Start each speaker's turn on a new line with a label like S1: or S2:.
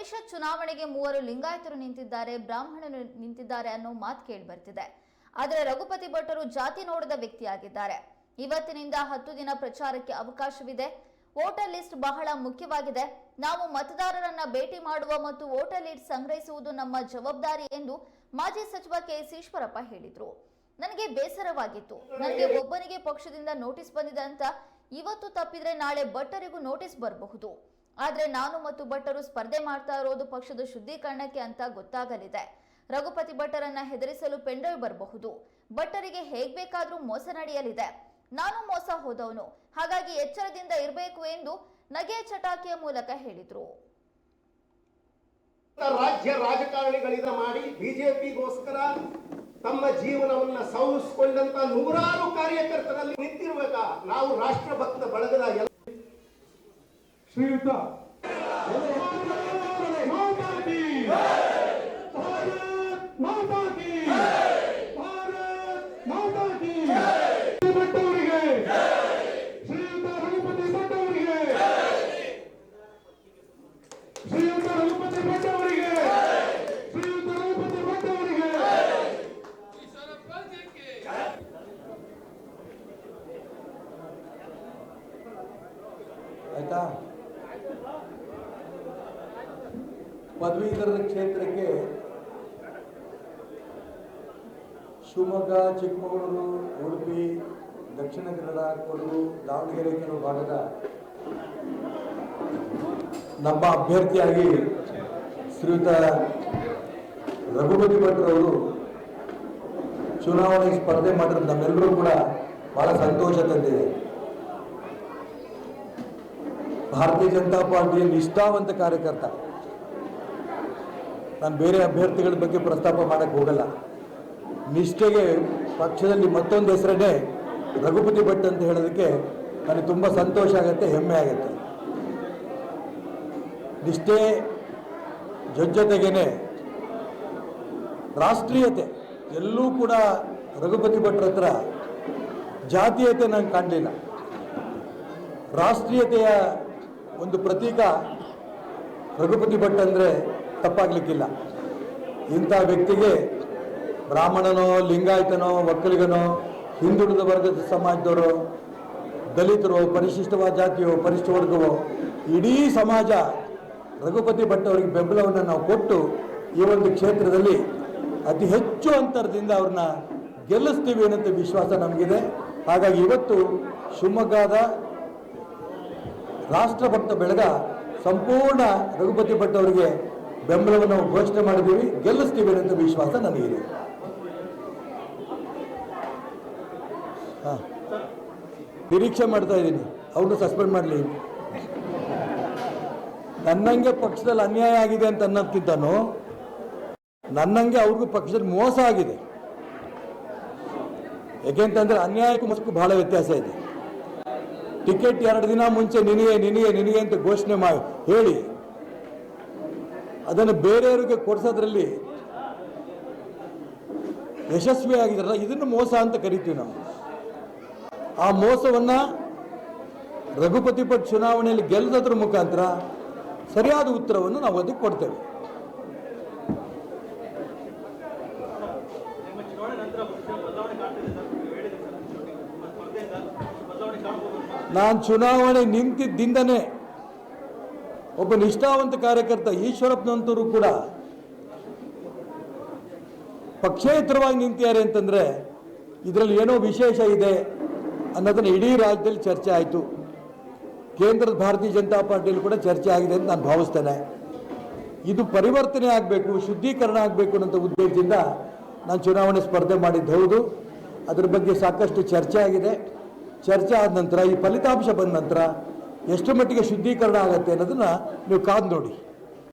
S1: ಪರಿಷತ್ ಚುನಾವಣೆಗೆ ಮೂವರು ಲಿಂಗಾಯತರು ನಿಂತಿದ್ದಾರೆ, ಬ್ರಾಹ್ಮಣರು ನಿಂತಿದ್ದಾರೆ ಅನ್ನೋ ಮಾತು ಕೇಳಿ ಬರ್ತಿದೆ. ಆದರೆ ರಘುಪತಿ ಭಟ್ಟರು ಜಾತಿ ನೋಡದ ವ್ಯಕ್ತಿಯಾಗಿದ್ದಾರೆ. ಇವತ್ತಿನಿಂದ ಹತ್ತು ದಿನ ಪ್ರಚಾರಕ್ಕೆ ಅವಕಾಶವಿದೆ. ವೋಟರ್ ಲಿಸ್ಟ್ ಬಹಳ ಮುಖ್ಯವಾಗಿದೆ. ನಾವು ಮತದಾರರನ್ನ ಭೇಟಿ ಮಾಡುವ ಮತ್ತು ವೋಟರ್ ಲಿಸ್ಟ್ ಸಂಗ್ರಹಿಸುವುದು ನಮ್ಮ ಜವಾಬ್ದಾರಿ ಎಂದು ಮಾಜಿ ಸಚಿವ ಕೆಎಸ್ ಈಶ್ವರಪ್ಪ ಹೇಳಿದ್ರು. ನನಗೆ ಬೇಸರವಾಗಿತ್ತು. ನನಗೆ ಒಬ್ಬನಿಗೆ ಪಕ್ಷದಿಂದ ನೋಟಿಸ್ ಬಂದಿದೆ ಅಂತ ಇವತ್ತು ತಪ್ಪಿದ್ರೆ ನಾಳೆ ಭಟ್ಟರಿಗೂ ನೋಟಿಸ್ ಬರಬಹುದು. ಆದ್ರೆ ನಾನು ಮತ್ತು ಭಟ್ಟರು ಸ್ಪರ್ಧೆ ಮಾಡ್ತಾ ಇರೋದು ಪಕ್ಷದ ಶುದ್ಧೀಕರಣಕ್ಕೆ ಅಂತ ಗೊತ್ತಾಗಲಿದೆ. ರಘುಪತಿ ಭಟ್ಟರನ್ನ ಹೆದರಿಸಲು ಪೆಂಡ್ರೈವ್ ಬರಬಹುದು. ಭಟ್ಟರಿಗೆ ಹೇಗ್ ಬೇಕಾದ್ರೂ ಮೋಸ ನಡೆಯಲಿದೆ. ನಾನು ಮೋಸ ಹೋದವನು. ಹಾಗಾಗಿ ಎಚ್ಚರದಿಂದ ಇರಬೇಕು ಎಂದು ನಗೆ ಚಟಾಕಿಯ ಮೂಲಕ ಹೇಳಿದ್ರು.
S2: ರಾಜ್ಯ ರಾಜಕಾರಣಿಗಳಿಂದ ಮಾಡಿ ಬಿಜೆಪಿಗೋಸ್ಕರ ತಮ್ಮ ಜೀವನವನ್ನ ಸೌರಿಸಿಕೊಂಡಂತ ನೂರಾರು ಕಾರ್ಯಕರ್ತರಲ್ಲಿ ನಿಂತಿರುವಾಗ ನಾವು ರಾಷ್ಟ್ರಭಕ್ತ ಬಳಗದ
S3: ಶ್ರೀಯುತ ಮಾತಾ ಕಿ ಭಾರತ್ ಮಾತಾ ಕಿ ಭಾರತ್ ಮಾತಾ ಕಿ ಭಟ್ ಅವರಿಗೆ ಶ್ರೀಯುತ ರಘುಪತಿ ಭಟ್ ಅವರಿಗೆ ಶ್ರೀಯುತ ರಘುಪತಿ ಭಟ್ ಅವರಿಗೆ ಶ್ರೀಯುತ ರಘುಪತಿ ಭಟ್ ಅವರಿಗೆ
S4: ಆಯ್ತಾ ಪದವೀಧರರ ಕ್ಷೇತ್ರಕ್ಕೆ ಶಿವಮೊಗ್ಗ, ಚಿಕ್ಕಮಗಳೂರು, ಉಡುಪಿ, ದಕ್ಷಿಣ ಕನ್ನಡ, ಕೊಡಗು, ದಾವಣಗೆರೆ ಕೆಲವು ಭಾಗದ ನಮ್ಮ ಅಭ್ಯರ್ಥಿಯಾಗಿ ಶ್ರೀಯುತ ರಘುಪತಿ ಭಟ್ರವರು ಚುನಾವಣೆಗೆ ಸ್ಪರ್ಧೆ ಮಾಡಿದ್ರೆ. ನಮ್ಮೆಲ್ಲರೂ ಕೂಡ ಬಹಳ ಸಂತೋಷ ತಂದಿದೆ. ಭಾರತೀಯ ಜನತಾ ಪಾರ್ಟಿಯ ನಿಷ್ಠಾವಂತ ಕಾರ್ಯಕರ್ತ. ನಾನು ಬೇರೆ ಅಭ್ಯರ್ಥಿಗಳ ಬಗ್ಗೆ ಪ್ರಸ್ತಾಪ ಮಾಡಕ್ಕೆ ಹೋಗಲ್ಲ. ನಿಷ್ಠೆಗೆ ಪಕ್ಷದಲ್ಲಿ ಮತ್ತೊಂದು ಹೆಸರನ್ನೇ ರಘುಪತಿ ಭಟ್ ಅಂತ ಹೇಳೋದಕ್ಕೆ ನನಗೆ ತುಂಬ ಸಂತೋಷ ಆಗುತ್ತೆ, ಹೆಮ್ಮೆ ಆಗುತ್ತೆ. ನಿಷ್ಠೆ ಜೊತೆಗೇನೆ ರಾಷ್ಟ್ರೀಯತೆ, ಎಲ್ಲೂ ಕೂಡ ರಘುಪತಿ ಭಟ್ರ ಹತ್ರ ಜಾತೀಯತೆ ನಾನು ಕಾಣಲಿಲ್ಲ. ರಾಷ್ಟ್ರೀಯತೆಯ ಒಂದು ಪ್ರತೀಕ ರಘುಪತಿ ಭಟ್ ಅಂದರೆ ತಪ್ಪಾಗ್ಲಿಕ್ಕಿಲ್ಲ. ಇಂಥ ವ್ಯಕ್ತಿಗೆ ಬ್ರಾಹ್ಮಣನೋ, ಲಿಂಗಾಯತನೋ ಒಕ್ಕಲಿಗನೋ ಹಿಂದುಳಿದ ವರ್ಗದ ಸಮಾಜದವರು, ದಲಿತರು, ಪರಿಶಿಷ್ಟವಾದ ಜಾತಿಯೋ, ಪರಿಶಿಷ್ಟ ವರ್ಗವೋ, ಇಡೀ ಸಮಾಜ ರಘುಪತಿ ಭಟ್ ಅವರಿಗೆ ಬೆಂಬಲವನ್ನು ನಾವು ಕೊಟ್ಟು ಈ ಒಂದು ಕ್ಷೇತ್ರದಲ್ಲಿ ಅತಿ ಹೆಚ್ಚು ಅಂತರದಿಂದ ಅವ್ರನ್ನ ಗೆಲ್ಲಿಸ್ತೀವಿ ಅನ್ನೋಂಥ ವಿಶ್ವಾಸ ನಮಗಿದೆ. ಹಾಗಾಗಿ ಇವತ್ತು ಶಿವಮೊಗ್ಗದ ರಾಷ್ಟ್ರಭಕ್ತ ಬೆಳಗ ಸಂಪೂರ್ಣ ರಘುಪತಿ ಭಟ್ ಅವರಿಗೆ ಬೆಂಬಲವನ್ನು ನಾವು ಘೋಷಣೆ ಮಾಡಿದ್ದೀವಿ ಗೆಲ್ಲಿಸ್ತೀವಿ ಅಂತ ವಿಶ್ವಾಸ ನನಗಿದೆ. ಹಾ. ನಿರೀಕ್ಷೆ ಮಾಡ್ತಾ ಇದ್ದೀನಿ, ಅವ್ರನ್ನ ಸಸ್ಪೆಂಡ್ ಮಾಡಲಿ. ನನ್ನಂಗೆ ಪಕ್ಷದಲ್ಲಿ ಅನ್ಯಾಯ ಆಗಿದೆ ಅಂತ ಅನ್ನತ್ತಿದ್ದಾನು, ನನ್ನಂಗೆ ಅವ್ರಿಗೂ ಪಕ್ಷದಲ್ಲಿ ಮೋಸ ಆಗಿದೆ. ಯಾಕೆಂತಂದ್ರೆ ಅನ್ಯಾಯಕ್ಕೂ ಮಸ್ಕು ಬಹಳ ವ್ಯತ್ಯಾಸ ಇದೆ. ಟಿಕೆಟ್ ಎರಡು ದಿನ ಮುಂಚೆ ನಿನಗೆ ನಿನಗೆ ನಿನಗೆ ಅಂತ ಘೋಷಣೆ ಮಾಡಿ ಹೇಳಿ. ಅದನ್ನು ಬೇರೆಯವರಿಗೆ ಕೊಡಿಸೋದ್ರಲ್ಲಿ ಯಶಸ್ವಿಯಾಗಿದ್ದಾರಲ್ಲ, ಇದನ್ನು ಮೋಸ ಅಂತ ಕರಿತೀವಿ ನಾವು. ಆ ಮೋಸವನ್ನು ರಘುಪತಿ ಭಟ್ ಚುನಾವಣೆಯಲ್ಲಿ ಗೆಲ್ಲದ್ರ ಮುಖಾಂತರ ಸರಿಯಾದ ಉತ್ತರವನ್ನು ನಾವು ಅದಕ್ಕೆ ಕೊಡ್ತೇವೆ. ನಾನು ಚುನಾವಣೆ ನಿಂತಿದ್ದಿಂದನೇ ಒಬ್ಬ ನಿಷ್ಠಾವಂತ ಕಾರ್ಯಕರ್ತ ಈಶ್ವರಪ್ಪನಂತರು ಕೂಡ ಪಕ್ಷೇತರವಾಗಿ ನಿಂತಿದ್ದಾರೆ ಅಂತಂದ್ರೆ ಇದರಲ್ಲಿ ಏನೋ ವಿಶೇಷ ಇದೆ ಅನ್ನೋದನ್ನ ಇಡೀ ರಾಜ್ಯದಲ್ಲಿ ಚರ್ಚೆ ಆಯಿತು. ಕೇಂದ್ರದ ಭಾರತೀಯ ಜನತಾ ಪಾರ್ಟಿಯಲ್ಲಿ ಕೂಡ ಚರ್ಚೆ ಆಗಿದೆ ಅಂತ ನಾನು ಭಾವಿಸ್ತೇನೆ. ಇದು ಪರಿವರ್ತನೆ ಆಗಬೇಕು, ಶುದ್ಧೀಕರಣ ಆಗಬೇಕು ಅನ್ನೋ ಉದ್ದೇಶದಿಂದ ನಾನು ಚುನಾವಣೆ ಸ್ಪರ್ಧೆ ಮಾಡಿದ್ದು ಹೌದು. ಅದ್ರ ಬಗ್ಗೆ ಸಾಕಷ್ಟು ಚರ್ಚೆ ಆಗಿದೆ. ಚರ್ಚೆ ಆದ ನಂತರ, ಈ ಫಲಿತಾಂಶ ಬಂದ ನಂತರ ಎಷ್ಟು ಮಟ್ಟಿಗೆ ಶುದ್ಧೀಕರಣ ಆಗುತ್ತೆ ಅನ್ನೋದನ್ನು ನೀವು ಕಾದು ನೋಡಿ.